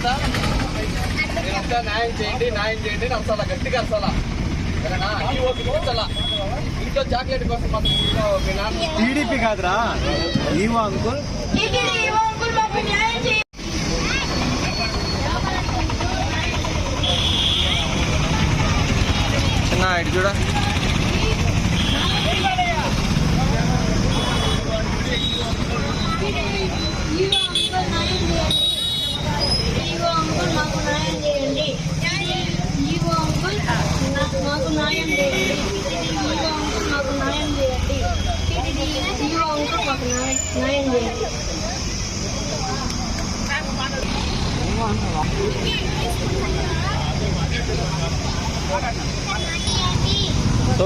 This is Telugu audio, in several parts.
మీరంతా మీరంతా న్యాయం చేయండి న్యాయం చేయండి అని అరసాలా గట్టిగా చూపించాలా ఇంట్లో చాక్లెట్ కోసం టీడీపీ కాదురా. ఈవో అంకుల్. చిన్న ఇటు చూడ.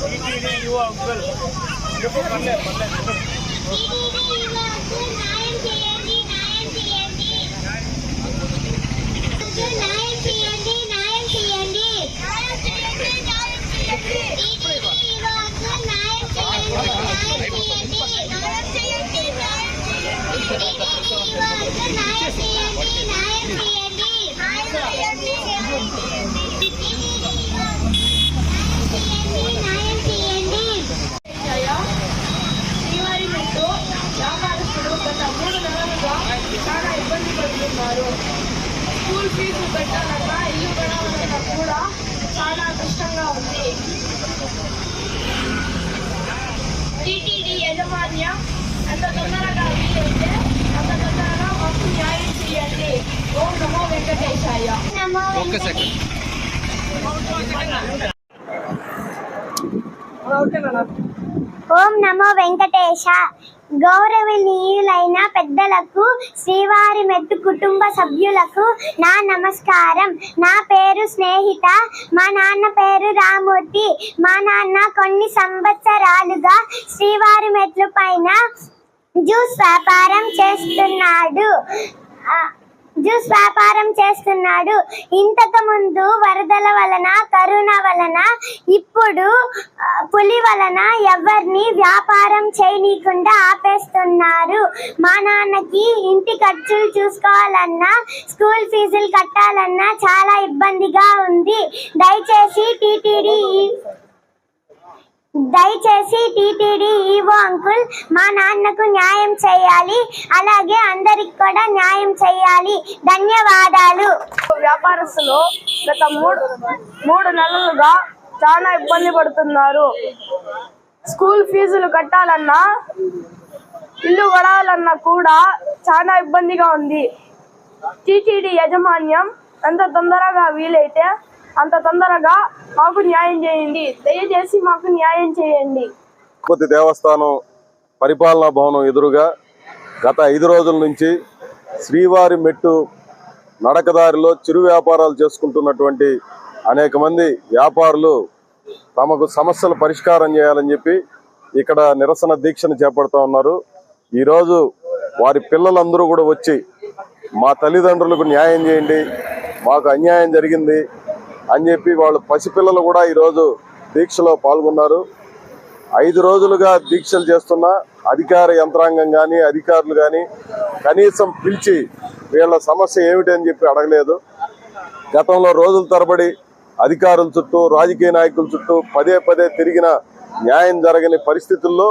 టీటీడీ యువ అంకుల్. చెప్పు పర్లేదు పర్లేదు España hasta tornar a Cavite, hasta tornar a Ocuña y Chiyate. Oh, no me venga que ya ya. Ok, second. Okay, second. ఓం నమో వెంకటేశ. గౌరవనీయులైన పెద్దలకు శ్రీవారి మెట్టు కుటుంబ సభ్యులకు నా నమస్కారం. నా పేరు స్నేహిత మా నాన్న పేరు రామూర్తి మా నాన్న కొన్ని సంవత్సరాలుగా శ్రీవారి మెట్లు పైన జ్యూస్ వ్యాపారం చేస్తున్నాడు. జ్యూస్ వ్యాపారం చేస్తున్నాడు. ఇంతకు ముందు వరదల వలన కరోనా వలన ఇప్పుడు పులి వలన ఎవరిని వ్యాపారం చేయనీయకుండా ఆపేస్తున్నారు. మా నాన్నకి ఇంటి ఖర్చులు చూసుకోవాలన్నా స్కూల్ ఫీజులు కట్టాలన్నా చాలా ఇబ్బందిగా ఉంది. దయచేసి టీటీడీ దయచేసి టీటీడీ ఈవో అంకుల్ మా నాన్నకు న్యాయం చేయాలి. అలాగే అందరికి కూడా న్యాయం చేయాలి. ధన్యవాదాలు. వ్యాపారస్తులు గత మూడు మూడు నెలలుగా చాలా ఇబ్బంది పడుతున్నారు. స్కూల్ ఫీజులు కట్టాలన్నా ఇల్లు గడవాలన్నా కూడా చాలా ఇబ్బందిగా ఉంది. టీటీడీ యాజమాన్యం ఎంత తొందరగా వీలైతే అంత తొందరగా మాకు న్యాయం చేయండి. దయచేసి మాకు న్యాయం చేయండి. తిరుపతి దేవస్థానం పరిపాలనా భవనం ఎదురుగా గత ఐదు రోజుల నుంచి శ్రీవారి మెట్టు నడకదారిలో చిరు వ్యాపారాలు చేసుకుంటున్నటువంటి అనేక మంది వ్యాపారులు తమకు సమస్యలు పరిష్కారం చేయాలని చెప్పి ఇక్కడ నిరసన దీక్షను చేపడుతూ ఉన్నారు. ఈరోజు వారి పిల్లలందరూ కూడా వచ్చి మా తల్లిదండ్రులకు న్యాయం చేయండి మాకు అన్యాయం జరిగింది అని చెప్పి వాళ్ళు పసిపిల్లలు కూడా ఈరోజు దీక్షలో పాల్గొన్నారు. ఐదు రోజులుగా దీక్షలు చేస్తున్న అధికార యంత్రాంగం కానీ అధికారులు కానీ కనీసం పిలిచి వీళ్ళ సమస్య ఏమిటి అని చెప్పి అడగలేదు. గతంలో రోజుల తరబడి అధికారుల చుట్టూ రాజకీయ నాయకుల చుట్టూ పదే పదే తిరిగిన న్యాయం జరగని పరిస్థితుల్లో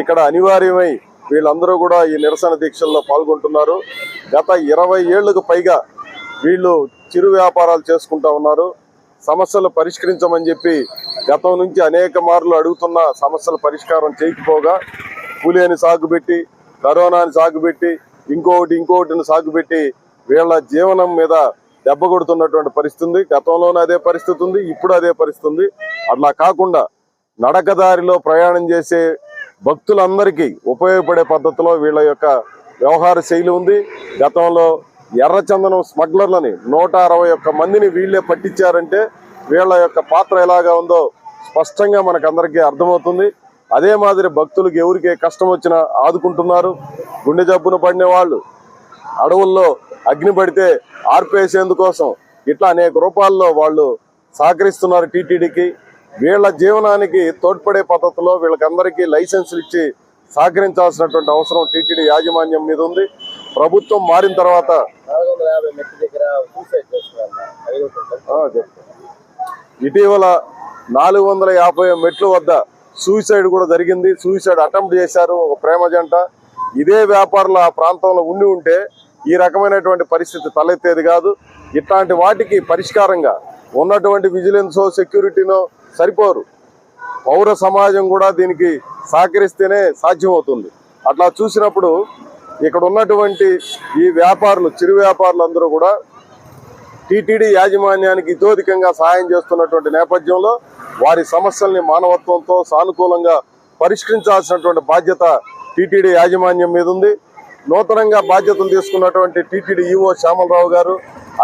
ఇక్కడ అనివార్యమై వీళ్ళందరూ కూడా ఈ నిరసన దీక్షల్లో పాల్గొంటున్నారు. గత ఇరవై ఏళ్ళకు పైగా వీళ్ళు చిరు వ్యాపారాలు చేసుకుంటా ఉన్నారు. సమస్యలు పరిష్కరించమని చెప్పి గతం నుంచి అనేక మార్లు అడుగుతున్న సమస్యల పరిష్కారం చేయకపోగా కూలీని సాగుపెట్టి కరోనాని సాగుపెట్టి ఇంకొకటి ఇంకొకటిని సాగుపెట్టి వీళ్ళ జీవనం మీద దెబ్బ కొడుతున్నటువంటి పరిస్థితి ఉంది గతంలోనూ అదే పరిస్థితి ఉంది ఇప్పుడు అదే పరిస్థితి ఉంది అట్లా కాకుండా నడకదారిలో ప్రయాణం చేసే భక్తులందరికీ ఉపయోగపడే పద్ధతిలో వీళ్ళ యొక్క వ్యవహార శైలి ఉంది. గతంలో ఎర్రచందనం స్మగ్లర్లని నూట అరవై ఒక్క మందిని వీళ్ళే పట్టించారంటే వీళ్ళ యొక్క పాత్ర ఎలాగా ఉందో స్పష్టంగా మనకందరికీ అర్థమవుతుంది. అదే మాదిరి భక్తులకు ఎవరికి కష్టం వచ్చినా ఆదుకుంటున్నారు. గుండె జబ్బున పడిన వాళ్ళు అడవుల్లో అగ్ని పడితే ఆర్పేసేందుకోసం ఇట్లా అనేక రూపాల్లో వాళ్ళు సహకరిస్తున్నారు టీటీడీకి. వీళ్ళ జీవనానికి తోడ్పడే పద్ధతిలో వీళ్ళకందరికీ లైసెన్సులు ఇచ్చి సహకరించాల్సినటువంటి అవసరం టీటీడీ యాజమాన్యం మీద ఉంది. ప్రభుత్వం మారిన తర్వాత. ఇటీవల నాలుగు వందల యాభై మెట్ల వద్ద సూసైడ్ కూడా జరిగింది. సూసైడ్ అటెంప్ట్ చేశారు ఒక ప్రేమ జంట. ఇదే వ్యాపారులు ఆ ప్రాంతంలో ఉండి ఉంటే ఈ రకమైనటువంటి పరిస్థితి తలెత్తేది కాదు. ఇట్లాంటి వాటికి పరిష్కారంగా ఉన్నటువంటి విజిలెన్సో సెక్యూరిటీనో సరిపోరు. పౌర సమాజం కూడా దీనికి సహకరిస్తేనే సాధ్యమవుతుంది. అట్లా చూసినప్పుడు ఇక్కడ ఉన్నటువంటి ఈ వ్యాపారులు చిరు వ్యాపారులు అందరూ కూడా టీటీడీ యాజమాన్యానికి ఇతోధికంగా సహాయం చేస్తున్నటువంటి నేపథ్యంలో వారి సమస్యల్ని మానవత్వంతో సానుకూలంగా పరిష్కరించాల్సినటువంటి బాధ్యత టీటీడీ యాజమాన్యం మీద ఉంది. నూతనంగా బాధ్యతలు తీసుకున్నటువంటి టీటీడీ ఈఓ శ్యామలరావు గారు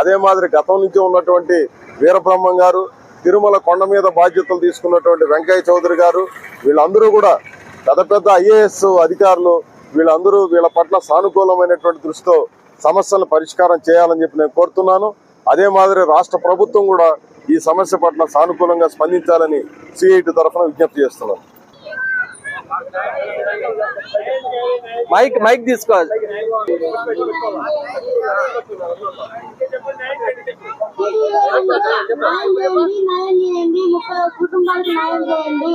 అదే మాదిరి గతం నుంచి ఉన్నటువంటి వీరబ్రహ్మం గారు తిరుమల కొండ మీద బాధ్యతలు తీసుకున్నటువంటి వెంకయ్య చౌదరి గారు వీళ్ళందరూ కూడా పెద్ద పెద్ద ఐఏఎస్ అధికారులు వీళ్ళందరూ వీళ్ళ పట్ల సానుకూలమైనటువంటి దృష్టితో సమస్యలను పరిష్కారం చేయాలని చెప్పి నేను కోరుతున్నాను. అదే మాదిరి రాష్ట్ర ప్రభుత్వం కూడా ఈ సమస్య పట్ల సానుకూలంగా స్పందించాలని సిఐటి తరఫున విజ్ఞప్తి చేస్తున్నాను. మైక్ మైక్ తీసుకో న్యాయం చేయండి.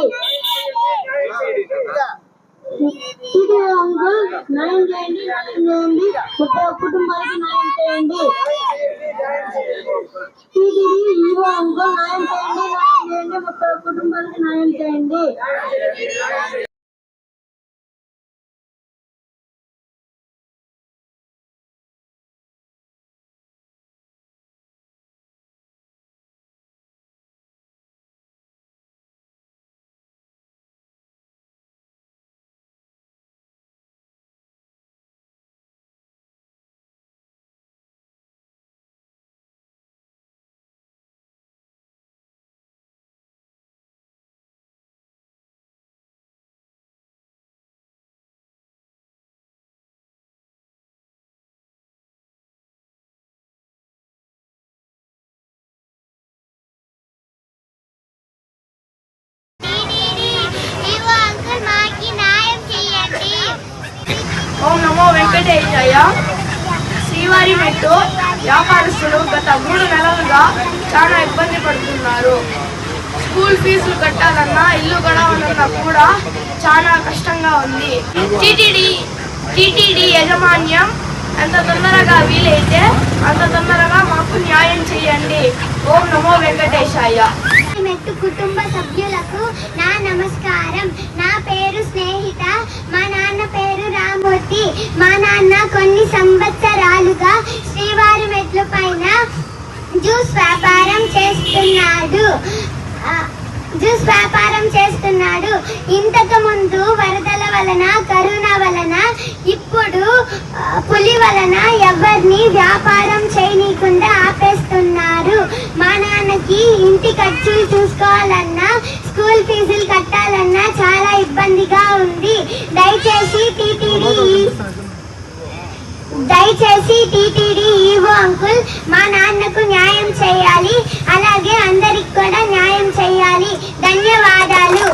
ముప్పై న్యాయం చేయండి అంకుల్ న్యాయం చేయండి న్యాయం చేయండి ముప్పై కుటుంబాలకు న్యాయం చేయండి టీటీడీ ఈవో అంకుల్ న్యాయం చేయండి న్యాయం చేయండి ముప్పై కుటుంబానికి న్యాయం చేయండి నమో శ్రీవారి మెట్టు వ్యాపారస్తులు గత మూడు నెలలుగా చాలా ఇబ్బంది పడుతున్నారు. స్కూల్ ఫీజులు కట్టాలన్నా ఇల్లు గడవాలన్నా కూడా చాలా కష్టంగా ఉంది. టీటీడీ టీటీడీ యజమాన్యం ఎంత తొందరగా వీలైతే అంత తొందరగా మాకు న్యాయం చేయండి. ఓం నమో వెంకటేశాయ. మెట్టు కుటుంబ సభ్యులకు నా నమస్కారం. నా పేరు స్నేహిత పేరు మా నాన్న కొన్ని సంవత్సరాలుగా శ్రీవారి మెట్ల పైన జ్యూస్ వ్యాపారం చేస్తున్నాడు. జ్యూస్ వ్యాపారం చేస్తున్నాడు. ఇంతకు ముందు వరదల వలన కరోనా వలన ఇప్పుడు పులి వలన ఎవరిని వ్యాపారం చేయనీయకుండా ఆపేస్తున్నారు మా నాన్నకి ఇంటి ఖర్చులు చూసుకోవాలన్నా స్కూల్ ఫీజులు కట్టాలన్నా చాలా ఇబ్బందిగా ఉంది. దయచేసి టీటీ దయచేసి టీటీడీ ఈవో అంకుల్ మా నాన్నకు న్యాయం చేయాలి అలాగే అందరికి కూడా న్యాయం చేయాలి. ధన్యవాదాలు.